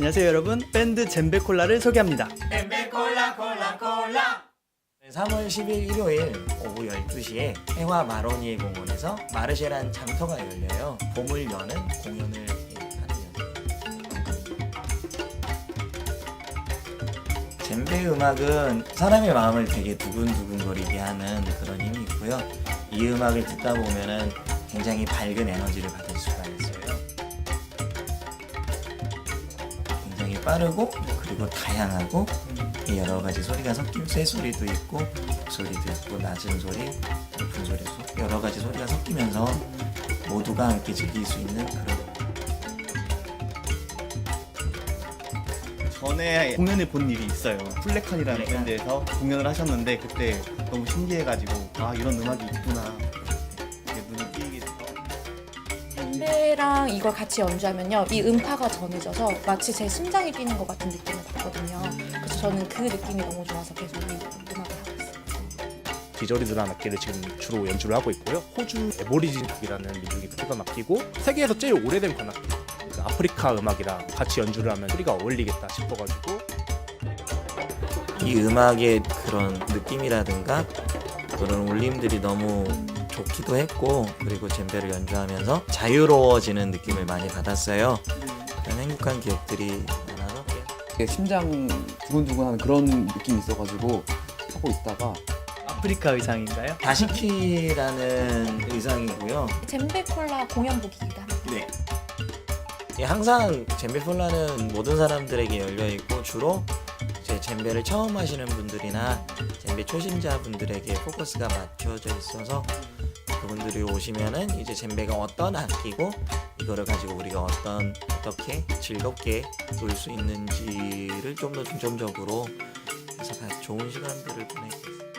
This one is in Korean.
안녕하세요 여러분 밴드 잼베콜라를 소개합니다 3월 10일 일요일 오후 12시에 해화 마로니에 공원에서 마르쉐란 장터가 열려요. 봄을 여는 공연을 예, 하는 예정입니다. 젬베 음악은 사람의 마음을 되게 두근두근거리게 하는 그런 힘이 있고요. 이 음악을 듣다 보면은 굉장히 밝은 에너지를 받을 수가 있어요. 빠르고 그리고 다양하고 여러 가지 소리가 섞인 새 소리도 있고 소리도 있고 낮은 소리, 높은 소리, 소- 여러 가지 소리가 섞이면서 모두가 함께 즐길 수 있는 그런 전에 공연을 본 일이 있어요. 플래칸이라는 플래칸. 밴드에서 공연을 하셨는데 그때 너무 신기해가지고 아 이런 음악이 있구나 담배랑 이걸 같이 연주하면요 이 음파가 전해져서 마치 제 심장이 뛰는 것 같은 느낌을 받거든요 그래서 저는 그 느낌이 너무 좋아서 계속 이 음악을 하고 있어요 디저리드라는 악기를 지금 주로 연주를 하고 있고요. 호주 에보리진族이라는 민족이 부르던 악기고 세계에서 제일 오래된 관악기. 그러니까 아프리카 음악이랑 같이 연주를 하면 소리가 어울리겠다 싶어가지고 이 음악의 그런 느낌이라든가 그런 울림들이 너무 좋기도 했고 그리고 젬베를 연주하면서 자유로워지는 느낌을 많이 받았어요. 그런 행복한 기억들이 많아서 심장 두근두근하는 그런 느낌이 있어가지고 하고 있다가 아프리카 의상인가요? 다시키라는 의상이고요. 잼베콜라 공연복이기도 합니다 네. 예, 항상 젬베 폴라는 모든 사람들에게 열려 있고 주로 이제 젬베를 처음 하시는 분들이나 젬베 초심자 분들에게 포커스가 맞춰져 있어서 그분들이 오시면은 이제 젬베가 어떤 악기고 이거를 가지고 우리가 어떤 어떻게 즐겁게 놀 수 있는지를 좀 더 중점적으로 해서 다 좋은 시간들을 보내고 있습니다.